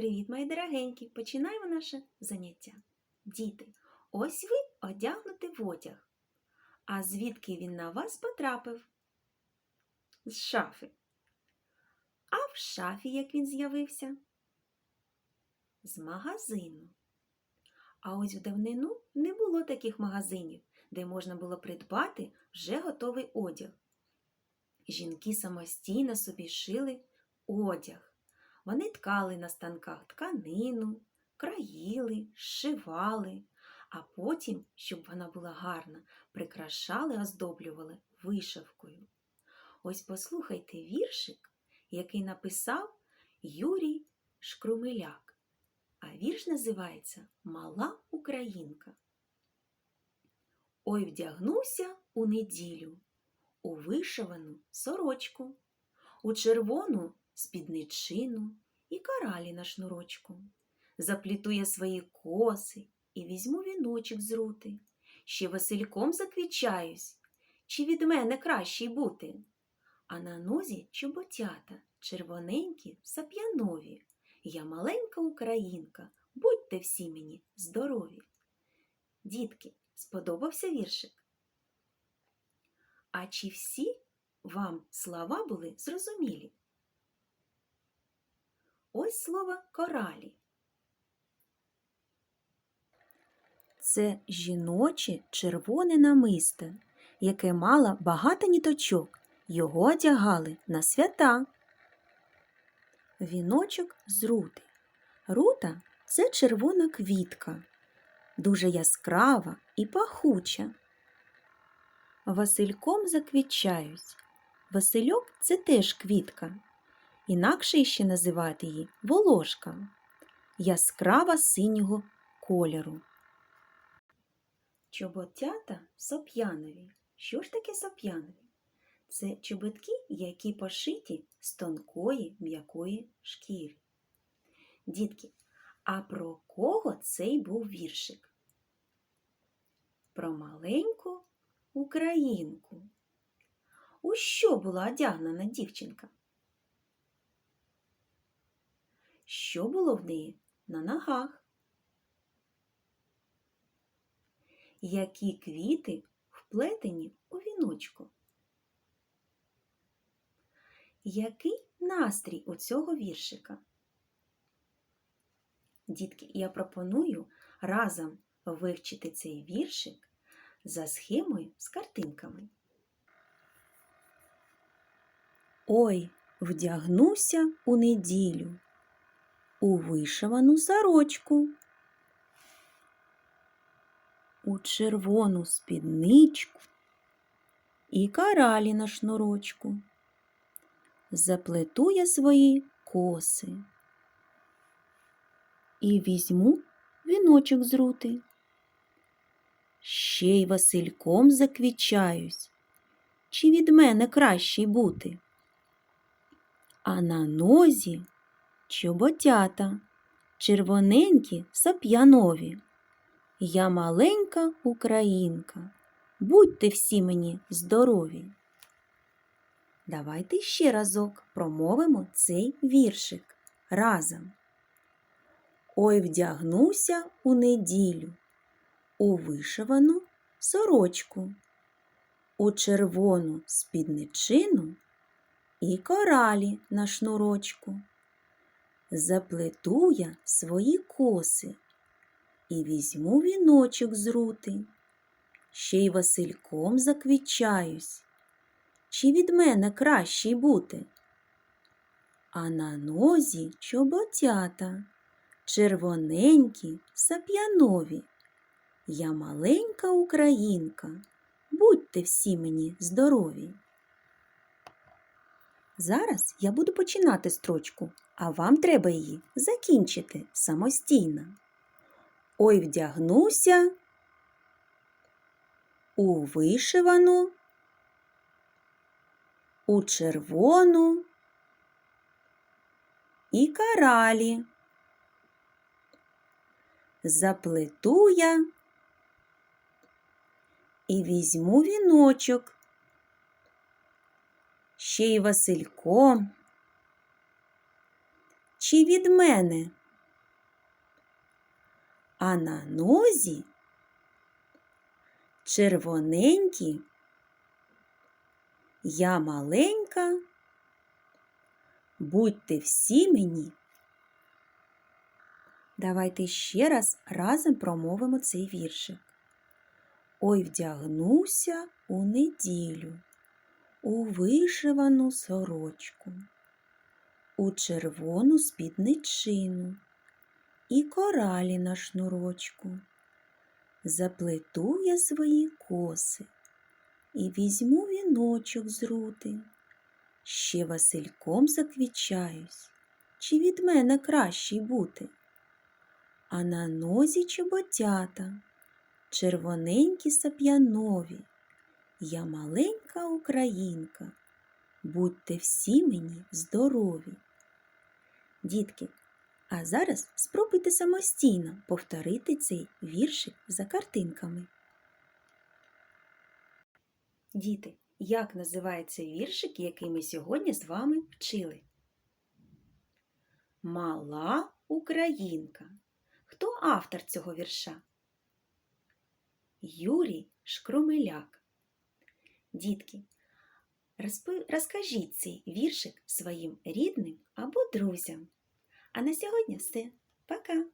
Привіт, мої дорогенькі! Починаємо наше заняття. Діти, ось ви одягнути в одяг. А звідки він на вас потрапив? З шафи. А в шафі як він з'явився? З магазину. А ось в давнину не було таких магазинів, де можна було придбати вже готовий одяг. Жінки самостійно собі шили одяг. Вони ткали на станках тканину, країли, зшивали, а потім, щоб вона була гарна, прикрашали, оздоблювали вишивкою. Ось послухайте віршик, який написав Юрій Шкрумеляк, а вірш називається Мала Українка. Ой вдягнуся у неділю, у вишивану сорочку, у червону спідничину і каралі на шнурочку. Запліту я свої коси і візьму віночок з рути. Ще Васильком заквічаюсь, чи від мене кращий бути. А на нозі чоботята, червоненькі, сап'янові. Я маленька українка, будьте всі мені здорові. Дітки, сподобався віршик? А чи всі вам слова були зрозумілі? Ось слово коралі. Це жіноче червоне намисто, яке мало багато ніточок. Його одягали на свята. Віночок з рути. Рута це червона квітка, дуже яскрава і пахуча. Васильком заквічаюсь. Васильок це теж квітка. Інакше ще називати її волошка, яскрава синього кольору. Чоботята соп'янові. Що ж таке соп'янові? Це чобітки, які пошиті з тонкої м'якої шкіри. Дітки, а про кого цей був віршик? Про маленьку українку. У що була одягнена дівчинка? Що було в неї на ногах? Які квіти вплетені у віночку? Який настрій у цього віршика? Дітки, я пропоную разом вивчити цей віршик за схемою з картинками. Ой, вдягнуся у неділю у вишивану сорочку, у червону спідничку і каралі на шнурочку. Заплету я свої коси і візьму віночок з рути. Ще й Васильком заквічаюсь, чи від мене кращий бути. А на нозі чоботята, червоненькі сап'янові. Я маленька українка, будьте всі мені здорові. Давайте ще разок промовимо цей віршик разом. Ой вдягнуся у неділю, у вишивану сорочку, у червону спідничину і коралі на шнурочку заплету я свої коси і візьму віночок з рути, ще й Васильком заквічаюсь, чи від мене кращий бути. А на нозі чоботята, червоненькі, сап'янові. Я маленька українка, будьте всі мені здорові. Зараз я буду починати строчку, а вам треба її закінчити самостійно. Ой вдягнуся. У вишивану, у червону. І каралі. Заплету я. І візьму віночок ще й Васильком. Чи від мене а на нозі червоненькі. Я маленька, будьте всі мені. Давайте ще раз разом промовимо цей віршик. Ой вдягнуся у неділю, у вишивану сорочку, у червону спідничину і коралі на шнурочку. Заплету я свої коси і візьму віночок з рути. Ще Васильком заквічаюсь, чи від мене кращий бути. А на нозі чоботята, червоненькі сап'янові. Я маленька українка, будьте всі мені здорові. Дітки, а зараз спробуйте самостійно повторити цей віршик за картинками. Діти, як називається віршик, який ми сьогодні з вами вчили? Мала Українка. Хто автор цього вірша? Юрій Шкромеляк. Дітки, розкажіть цей віршик своїм рідним або друзям. А на сьогодні все. Пока!